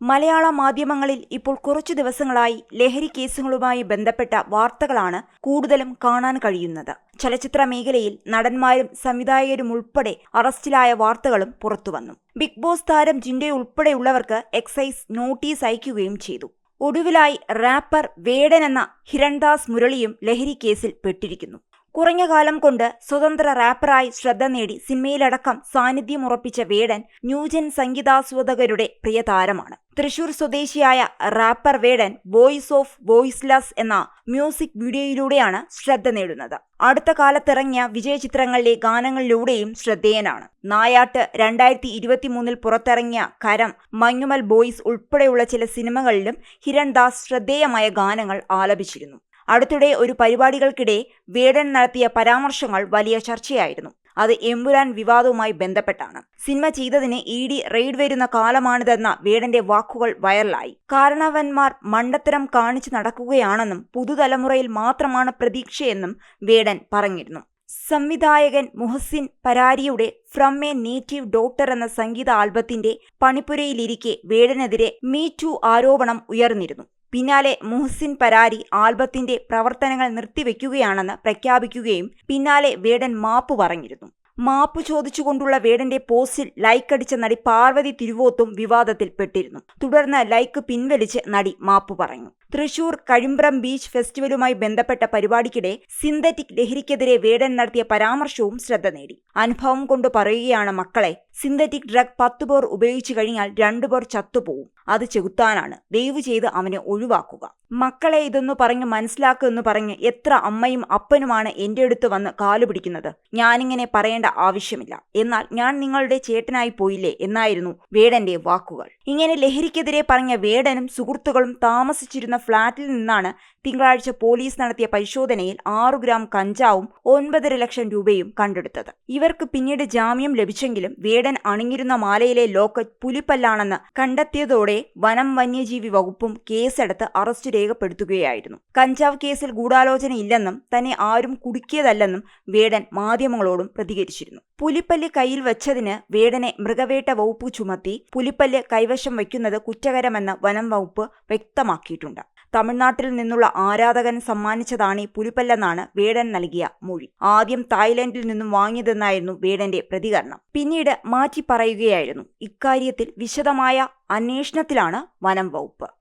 മലയാള മാധ്യമങ്ങളിൽ ഇപ്പോൾ കുറച്ചു ദിവസങ്ങളായി ലഹരി കേസുകളുമായി ബന്ധപ്പെട്ട വാർത്തകളാണ് കൂടുതലും കാണാൻ കഴിയുന്നത്. ചലച്ചിത്ര മേഖലയിൽ നടന്മാരും സംവിധായകരും ഉൾപ്പെടെ അറസ്റ്റിലായ വാർത്തകളും പുറത്തുവന്നു ബിഗ് ബോസ് താരം ജിൻഡെ ഉൾപ്പെടെയുള്ളവർക്ക് എക്സൈസ് നോട്ടീസ് അയക്കുകയും ചെയ്തു. ഒടുവിലായി റാപ്പർ വേടൻ എന്ന ഹിരൺദാസ് മുരളിയും ലഹരി കേസിൽ പെട്ടിരിക്കുന്നു. കുറഞ്ഞ കാലം കൊണ്ട് സ്വതന്ത്ര റാപ്പറായി ശ്രദ്ധ നേടി സിനിമയിലടക്കം സാന്നിധ്യം ഉറപ്പിച്ച വേടൻ ന്യൂജൻ സംഗീതാസ്വാദകരുടെ പ്രിയ താരമാണ് തൃശൂർ സ്വദേശിയായ rapper Vedan voice of voiceless എന്ന മ്യൂസിക് വീഡിയോയിലൂടെയാണ് ശ്രദ്ധ നേടുന്നത്. അടുത്ത കാലത്തിറങ്ങിയ വിജയചിത്രങ്ങളിലെ ഗാനങ്ങളിലൂടെയും ശ്രദ്ധേയനാണ്. നായാട്ട് രണ്ടായിരത്തി ഇരുപത്തിമൂന്നിൽ പുറത്തിറങ്ങിയ കരം മഞ്ഞുമൽ ബോയ്സ് ഉൾപ്പെടെയുള്ള ചില സിനിമകളിലും ഹിരൺദാസ് ശ്രദ്ധേയമായ ഗാനങ്ങൾ ആലപിച്ചിരുന്നു. അടുത്തിടെ ഒരു പരിപാടികൾക്കിടെ വേടൻ നടത്തിയ പരാമർശങ്ങൾ വലിയ ചർച്ചയായിരുന്നു. അത് എമ്പുരാൻ വിവാദവുമായി ബന്ധപ്പെട്ടാണ്. സിനിമ ചെയ്തതിന് ഇ ഡി റെയ്ഡ് വരുന്ന കാലമാണിതെന്ന വേടന്റെ വാക്കുകൾ വൈറലായി. കാരണവന്മാർ മണ്ടത്തരം കാണിച്ചു നടക്കുകയാണെന്നും പുതുതലമുറയിൽ മാത്രമാണ് പ്രതീക്ഷയെന്നും വേടൻ പറഞ്ഞിരുന്നു. സംവിധായകൻ മുഹസിൻ പരാരിയുടെ ഫ്രം എ നേറ്റീവ് ഡോക്ടർ എന്ന സംഗീത ആൽബത്തിന്റെ പണിപ്പുരയിലിരിക്കെ വേടനെതിരെ മീ ടു ആരോപണം ഉയർന്നിരുന്നു. പിന്നാലെ മുഹ്സിൻ പരാരി ആൽബത്തിന്റെ പ്രവർത്തനങ്ങൾ നിർത്തിവെക്കുകയാണെന്ന് പ്രഖ്യാപിക്കുകയും പിന്നാലെ വേടൻ മാപ്പ് പറഞ്ഞിരുന്നു. മാപ്പ് ചോദിച്ചുകൊണ്ടുള്ള വേടന്റെ പോസ്റ്റിൽ ലൈക്ക് അടിച്ച നടി പാർവതി തിരുവോത്തും വിവാദത്തിൽപ്പെട്ടിരുന്നു. തുടർന്ന് ലൈക്ക് പിൻവലിച്ച് നടി മാപ്പ് പറഞ്ഞു. തൃശൂർ കഴിമ്പ്രം ബീച്ച് ഫെസ്റ്റിവലുമായി ബന്ധപ്പെട്ട പരിപാടിക്കിടെ സിന്തറ്റിക് ലഹരിക്കെതിരെ വേടൻ നടത്തിയ പരാമർശവും ശ്രദ്ധ നേടി. അനുഭവം കൊണ്ട് പറയുകയാണ് മക്കളെ സിന്തറ്റിക് ഡ്രഗ് പത്തു പേർ ഉപയോഗിച്ചു കഴിഞ്ഞാൽ രണ്ടു പേർ ചത്തുപോകും അത് ചെകുത്താനാണ്. ദയവ് ചെയ്ത് അവനെ ഒഴിവാക്കുക. മക്കളെ ഇതൊന്നു പറഞ്ഞ് മനസ്സിലാക്കുമെന്ന് പറഞ്ഞ് എത്ര അമ്മയും അപ്പനുമാണ് എന്റെ അടുത്ത് വന്ന് കാലു പിടിക്കുന്നത്. ഞാനിങ്ങനെ പറയേണ്ട ആവശ്യമില്ല. എന്നാൽ ഞാൻ നിങ്ങളുടെ ചേട്ടനായി പോയില്ലേ എന്നായിരുന്നു വേടന്റെ വാക്കുകൾ. ഇങ്ങനെ ലഹരിക്കെതിരെ പറഞ്ഞ വേടനും സുഹൃത്തുക്കളും താമസിച്ചിരുന്ന ഫ്ളാറ്റിൽ നിന്നാണ് തിങ്കളാഴ്ച പോലീസ് നടത്തിയ പരിശോധനയിൽ ആറു ഗ്രാം കഞ്ചാവും ഒൻപതര ലക്ഷം രൂപയും കണ്ടെടുത്തത്. ഇവർക്ക് പിന്നീട് ജാമ്യം ലഭിച്ചെങ്കിലും വേടൻ അണിഞ്ഞിരുന്ന മാലയിലെ ലോക്കറ്റ് പുലിപ്പല്ലാണെന്ന് കണ്ടെത്തിയതോടെ വനം വന്യജീവി വകുപ്പും കേസെടുത്ത് അറസ്റ്റ് രേഖപ്പെടുത്തുകയായിരുന്നു. കഞ്ചാവ് കേസിൽ ഗൂഢാലോചനയില്ലെന്നും തന്നെ ആരും കുടുക്കിയതല്ലെന്നും വേടൻ മാധ്യമങ്ങളോടും പ്രതികരിച്ചിരുന്നു. പുലിപ്പല്ല് കയ്യിൽ വെച്ചതിന് വേടനെ മൃഗവേട്ട വകുപ്പ് ചുമത്തി പുലിപ്പല്ല് കൈവശം വയ്ക്കുന്നത് കുറ്റകരമെന്ന് വനം വകുപ്പ് വ്യക്തമാക്കിയിട്ടുണ്ട്. തമിഴ്നാട്ടിൽ നിന്നുള്ള ആരാധകൻ സമ്മാനിച്ചതാണ് ഈ പുലിപ്പല്ലെന്നാണ് വേടൻ നൽകിയ മൊഴി. ആദ്യം തായ്ലൻഡിൽ നിന്നും വാങ്ങിയതെന്നായിരുന്നു വേടന്റെ പ്രതികരണം. പിന്നീട് മാറ്റി പറയുകയായിരുന്നു. ഇക്കാര്യത്തിൽ വിശദമായ അന്വേഷണത്തിലാണ് വനം വകുപ്പ്.